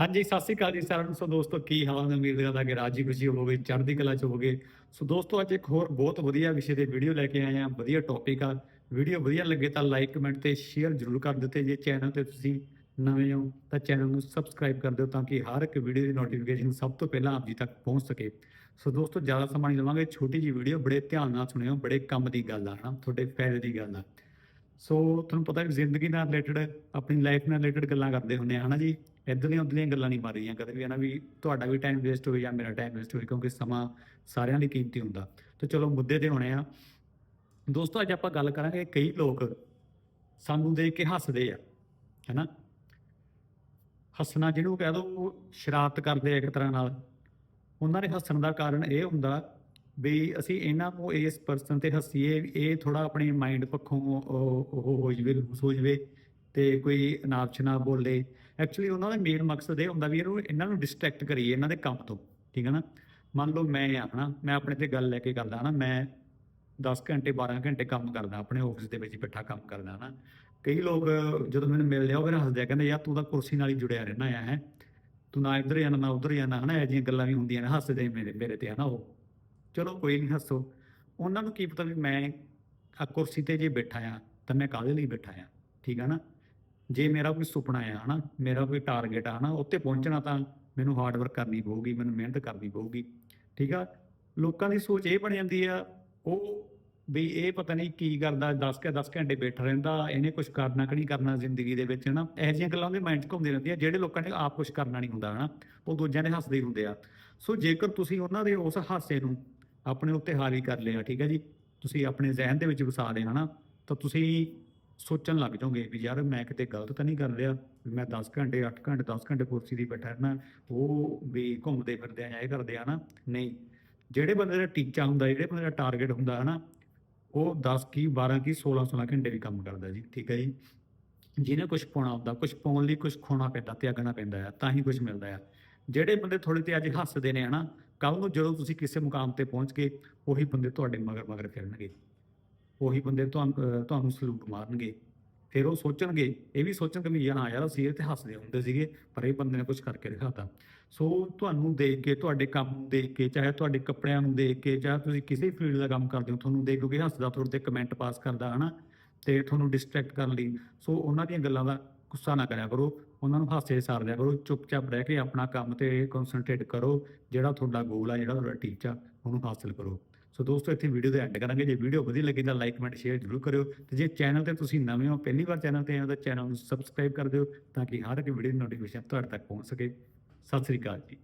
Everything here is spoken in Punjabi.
ਹਾਂਜੀ, ਸਤਿ ਸ੍ਰੀ ਅਕਾਲ ਜੀ ਸਾਰਿਆਂ ਨੂੰ। ਸੋ ਦੋਸਤੋ, ਕੀ ਹਾਲ ਹੈ ਉਮੀਦ ਕਰਦਾ ਕਿ ਰਾਜੀ ਖੁਸ਼ੀ ਹੋਵੋਗੇ, ਚੜ੍ਹਦੀ ਕਲਾ ਚ ਹੋਵੋਗੇ। ਸੋ ਦੋਸਤੋ, ਅੱਜ ਇੱਕ ਹੋਰ ਬਹੁਤ ਵਧੀਆ ਵਿਸ਼ੇ ਤੇ ਵੀਡੀਓ ਲੈ ਕੇ ਆਏ ਹਾਂ। ਵਧੀਆ ਟੌਪਿਕ ਆ। ਵੀਡੀਓ ਵਧੀਆ ਲੱਗੇ ਤਾਂ ਲਾਈਕ ਕਮੈਂਟ ਤੇ ਸ਼ੇਅਰ ਜ਼ਰੂਰ ਕਰ ਦਿੱਤੇ। ਜੇ ਚੈਨਲ ਤੇ ਤੁਸੀਂ ਨਵੇਂ ਹੋ, ਤਾਂ ਚੈਨਲ ਨੂੰ ਸਬਸਕ੍ਰਾਈਬ ਕਰ ਦਿਓ ਤਾਂ ਕਿ ਹਰ ਇੱਕ ਵੀਡੀਓ ਦੀ ਨੋਟੀਫਿਕੇਸ਼ਨ ਸਭ ਤੋਂ ਪਹਿਲਾਂ ਆਪ ਜੀ ਤੱਕ ਪਹੁੰਚ ਸਕੇ। ਸੋ ਦੋਸਤੋ, ਜ਼ਿਆਦਾ ਸਮਾਂ ਨਹੀਂ ਲਵਾਂਗੇ। ਛੋਟੀ ਜੀ ਵੀਡੀਓ ਬੜੇ ਧਿਆਨ ਨਾਲ ਸੁਣਿਓ, ਬੜੇ ਕੰਮ ਦੀ ਗੱਲ ਆ, ਹਨਾ? ਤੁਹਾਡੇ ਫਾਇਦੇ ਦੀ ਗੱਲ ਆ। ਸੋ ਤੁਹਾਨੂੰ ਪਤਾ ਹੈ, ਜ਼ਿੰਦਗੀ ਨਾਲ ਰਿਲੇਟਡ ਆਪਣੀ ਲਾਈਫ ਨਾਲ ਰਿਲੇਟਡ ਗੱਲਾਂ ਕਰਦੇ ਹੁੰਦੇ ਆ, ਹਨਾ ਜੀ? ਇੱਦਾਂ ਦੀਆਂ ਉੱਦਾਂ ਦੀਆਂ ਗੱਲਾਂ ਨਹੀਂ ਮਾਰੀਆਂ ਕਦੇ ਵੀ, ਹਨਾ ਵੀ ਤੁਹਾਡਾ ਵੀ ਟਾਈਮ ਵੇਸਟ ਹੋਵੇ ਜਾਂ ਮੇਰਾ ਟਾਈਮ ਵੇਸਟ ਹੋਵੇ, ਕਿਉਂਕਿ ਸਮਾਂ ਸਾਰਿਆਂ ਲਈ ਕੀਮਤੀ ਹੁੰਦਾ। ਤੇ ਚਲੋ, ਮੁੱਦੇ ਤੇ ਹੋਣੇ ਆ। ਦੋਸਤੋ, ਅੱਜ ਆਪਾਂ ਗੱਲ ਕਰਾਂਗੇ ਕਈ ਲੋਕ ਸਾਨੂੰ ਦੇਖ ਕੇ ਹੱਸਦੇ ਆ, ਹੈਨਾ? ਹੱਸਣਾ ਜਿਹਨੂੰ ਕਹਿ ਦੋ, ਸ਼ਰਾਰਤ ਕਰਦੇ ਆ ਇੱਕ ਤਰ੍ਹਾਂ ਨਾਲ। ਉਹਨਾਂ ਦੇ ਹੱਸਣ ਦਾ ਕਾਰਨ ਇਹ ਹੁੰਦਾ ਵੀ ਅਸੀਂ ਇਹਨਾਂ ਨੂੰ ਇਸ ਪਰਸਨ ਤੇ ਹੱਸੀਏ, ਇਹ ਥੋੜਾ ਆਪਣੇ ਮਾਈਂਡ ਪੱਖੋਂ ਉਹ ਹੋ ਜਵੇ ਲੂਸ ਹੋ ਜਵੇ ਤੇ ਕੋਈ ਅਨਾਪਸ਼ ਬੋਲੇ। ਐਕਚੁਅਲੀ ਉਹਨਾਂ ਦਾ ਮੇਨ ਮਕਸਦ ਇਹ ਹੁੰਦਾ ਵੀ ਇਹਨੂੰ, ਇਹਨਾਂ ਨੂੰ ਡਿਸਟਰੈਕਟ ਕਰੀਏ ਇਹਨਾਂ ਦੇ ਕੰਮ ਤੋਂ, ਠੀਕ ਹੈ ਨਾ? ਮੰਨ ਲਓ ਮੈਂ ਆ ਨਾ ਮੈਂ ਆਪਣੇ ਤੇ ਗੱਲ ਲੈ ਕੇ ਕਰਦਾ ਨਾ ਮੈਂ 10 ਘੰਟੇ 12 ਘੰਟੇ ਕੰਮ ਕਰਦਾ, ਆਪਣੇ ਆਫਿਸ ਦੇ ਵਿੱਚ ਬੈਠਾ ਕੰਮ ਕਰਦਾ ਨਾ ਕਈ ਲੋਕ ਜਦੋਂ ਮੈਨੂੰ ਮਿਲਦੇ ਆ, ਉਹ ਫਿਰ ਹੱਸਦੇ ਆ, ਕਹਿੰਦੇ, ਯਾਰ ਤੂੰ ਤਾਂ ਕੁਰਸੀ ਨਾਲ ਹੀ ਜੁੜਿਆ ਰਹਿਣਾ ਆ, ਹੈ? ਤੂੰ ਨਾ ਇੱਧਰ ਜਾਣਾ ਨਾ ਉੱਧਰ ਜਾਣਾ ਹਨਾ? ਇਹ ਜਿਹੀਆਂ ਗੱਲਾਂ ਵੀ ਹੁੰਦੀਆਂ ਨੇ, ਹੱਸਦੇ ਮੇਰੇ ਮੇਰੇ ਤੇ, ਹਨਾ ਉਹ? ਚਲੋ ਕੋਈ ਨਹੀਂ ਹੱਸੋ। ਉਹਨਾਂ ਨੂੰ ਕੀ ਪਤਾ ਵੀ ਮੈਂ ਆ ਕੁਰਸੀ ਤੇ ਜੇ ਬੈਠਾ ਆ, ਤਾਂ ਮੈਂ ਕਾਹਦੇ ਲਈ ਬੈਠਾ ਆ? ਠੀਕ ਆ ਨਾ? ਜੇ ਮੇਰਾ ਕੋਈ ਸੁਪਨਾ ਆ, ਹਨਾ? ਮੇਰਾ ਕੋਈ ਟਾਰਗੇਟ ਆ, ਹਨਾ? ਉੱਤੇ ਪਹੁੰਚਣਾ ਤਾਂ ਮੈਨੂੰ ਹਾਰਡ ਵਰਕ ਕਰਨੀ ਪਊਗੀ, ਮੈਨੂੰ ਮਿਹਨਤ ਕਰਨੀ ਪਊਗੀ। ਠੀਕ ਆ? ਲੋਕਾਂ ਦੀ ਸੋਚ ਇਹ ਬਣ ਜਾਂਦੀ ਆ, ਉਹ ਵੀ ਇਹ ਪਤਾ ਨਹੀਂ ਕੀ ਕਰਦਾ 10 ਕੇ 10 ਘੰਟੇ ਬੈਠਾ ਰਹਿੰਦਾ, ਇਹਨੇ ਕੁਝ ਕਰਨਾ ਕਿ ਨਹੀਂ ਕਰਨਾ ਜ਼ਿੰਦਗੀ ਦੇ ਵਿੱਚ, ਹਨਾ? ਇਹੋ ਜਿਹੀਆਂ ਗੱਲਾਂ ਉਹਦੇ ਮਾਈਂਡ 'ਚ ਘੁੰਮਦੀਆਂ ਰਹਿੰਦੀਆਂ ਜਿਹੜੇ ਲੋਕਾਂ ਨੇ ਆਪ ਕੁਝ ਕਰਨਾ ਨਹੀਂ ਹੁੰਦਾ, ਹਨਾ? ਉਹ ਦੂਜਿਆਂ ਦੇ ਹੱਸਦੇ ਹੀ ਹੁੰਦੇ ਆ। ਸੋ ਜੇਕਰ ਤੁਸੀਂ ਉਹਨਾਂ ਦੇ ਉਸ ਹਾਸੇ ਨੂੰ ਆਪਣੇ ਉੱਤੇ ਹਾਵੀ ਕਰ ਲਿਆ, ਠੀਕ ਹੈ ਜੀ? ਤੁਸੀਂ ਆਪਣੇ ਜ਼ਿਹਨ ਦੇ ਵਿੱਚ ਵਸਾ ਲਿਆ, ਹਨਾ? ਤਾਂ ਤੁਸੀਂ ਸੋਚਣ ਲੱਗ ਜਾਓਗੇ ਵੀ ਯਾਰ ਮੈਂ ਕਿਤੇ ਗਲਤ ਤਾਂ ਨਹੀਂ ਕਰ ਰਿਹਾ? ਵੀ ਮੈਂ 10 ਘੰਟੇ 8 ਘੰਟੇ 10 ਘੰਟੇ ਕੁਰਸੀ ਦੀ ਬੈਠਾ ਰਹਿਣਾ ਉਹ ਵੀ ਘੁੰਮਦੇ ਫਿਰਦੇ ਆ ਜਾਂ ਇਹ ਕਰਦੇ ਆ ਨਾ ਨਹੀਂ। ਜਿਹੜੇ ਬੰਦੇ ਦਾ ਟੀਚਾ ਹੁੰਦਾ, ਜਿਹੜੇ ਬੰਦੇ ਦਾ ਟਾਰਗੇਟ ਹੁੰਦਾ, ਹਨਾ? ਉਹ 10 ਕੀ 12 ਕੀ 16 16 ਘੰਟੇ ਵੀ ਕੰਮ ਕਰਦਾ ਜੀ, ਠੀਕ ਹੈ ਜੀ? ਜਿਹਨੇ ਕੁਝ ਪਾਉਣਾ ਹੁੰਦਾ ਕੁਝ ਪਾਉਣ ਲਈ ਕੁਝ ਖੋਣਾ ਪੈਂਦਾ, ਤਿਆਗਣਾ ਪੈਂਦਾ ਆ, ਤਾਂ ਹੀ ਕੁਝ ਮਿਲਦਾ ਆ। ਜਿਹੜੇ ਬੰਦੇ ਥੋੜੇ ਤੇ ਅੱਜ ਹੱਸਦੇ ਨੇ ਹਨਾ ਕੱਲ ਨੂੰ ਜਦੋਂ ਤੁਸੀਂ ਕਿਸੇ ਮੁਕਾਮ ਤੇ ਪਹੁੰਚ ਗਏ, ਉਹੀ ਬੰਦੇ ਤੁਹਾਡੇ ਮਗਰ ਮਗਰ ਫਿਰਨਗੇ। ਉਹੀ ਬੰਦੇ ਤੁਹਾਨੂੰ ਤੁਹਾਨੂੰ ਸਲੂਟ ਮਾਰਨਗੇ। ਫਿਰ ਉਹ ਸੋਚਣਗੇ, ਇਹ ਵੀ ਸੋਚਣਗੇ ਵੀ ਯਾਰ ਯਾਰ, ਅਸੀਂ ਇਹ ਤੇ ਹੱਸਦੇ ਹੁੰਦੇ ਸੀਗੇ, ਪਰ ਇਹ ਬੰਦੇ ਨੇ ਕੁਝ ਕਰਕੇ ਦਿਖਾਤਾ। ਸੋ ਤੁਹਾਨੂੰ ਦੇਖ ਕੇ, ਤੁਹਾਡੇ ਕੰਮ ਨੂੰ ਦੇਖ ਕੇ, ਚਾਹੇ ਤੁਹਾਡੇ ਕੱਪੜਿਆਂ ਨੂੰ ਦੇਖ ਕੇ ਚਾਹੇ ਤੁਸੀਂ ਕਿਸੇ ਫੀਲਡ ਦਾ ਕੰਮ ਕਰਦੇ ਹੋ, ਤੁਹਾਨੂੰ ਦੇਖ ਕੇ ਹੱਸਦਾ ਤੁਹਾਡੇ ਤੇ ਕਮੈਂਟ ਪਾਸ ਕਰਦਾ, ਹਨਾ, ਤੇ ਤੁਹਾਨੂੰ ਡਿਸਟਰੈਕਟ ਕਰਨ ਲਈ। ਸੋ ਉਹਨਾਂ ਦੀਆਂ ਗੱਲਾਂ ਦਾ ਗੁੱਸਾ ਨਾ ਕਰਿਆ ਕਰੋ, ਉਹਨਾਂ ਨੂੰ ਹਾਸੇ ਸਾਰ ਦਿਆ ਕਰੋ, ਚੁੱਪਚਾਪ ਰਹਿ ਕੇ ਆਪਣਾ ਕੰਮ ਤੇ ਕਨਸੈਂਟਰੇਟ ਕਰੋ, ਜਿਹੜਾ ਤੁਹਾਡਾ ਗੋਲ ਆ, ਜਿਹੜਾ ਤੁਹਾਡਾ ਟੀਚਾ ਉਹਨੂੰ ਹਾਸਲ ਕਰੋ। ਸੋ ਦੋਸਤੋ, ਇੱਥੇ ਵੀਡੀਓ ਦੇ ਐਂਡ ਕਰਾਂਗੇ। ਜੇ ਵੀਡੀਓ ਵਧੀਆ ਲੱਗੀ ਤਾਂ ਲਾਈਕ ਕਮੈਂਟ ਸ਼ੇਅਰ ਜ਼ਰੂਰ ਕਰਿਓ। ਤੇ ਜੇ ਚੈਨਲ ਤੇ ਤੁਸੀਂ ਨਵੇਂ ਹੋ, ਪਹਿਲੀ ਵਾਰ ਚੈਨਲ ਤੇ ਆਏ ਹੋ, ਤਾਂ ਚੈਨਲ ਨੂੰ ਸਬਸਕ੍ਰਾਈਬ ਕਰ ਦਿਓ, ਤਾਂ ਕਿ ਹਰ ਇੱਕ ਵੀਡੀਓ ਦੀ ਨੋਟੀਫਿਕੇਸ਼ਨ ਤੁਹਾਡੇ ਤੱਕ ਪਹੁੰਚ ਸਕੇ। ਸਤਿ ਸ੍ਰੀ ਅਕਾਲ ਜੀ।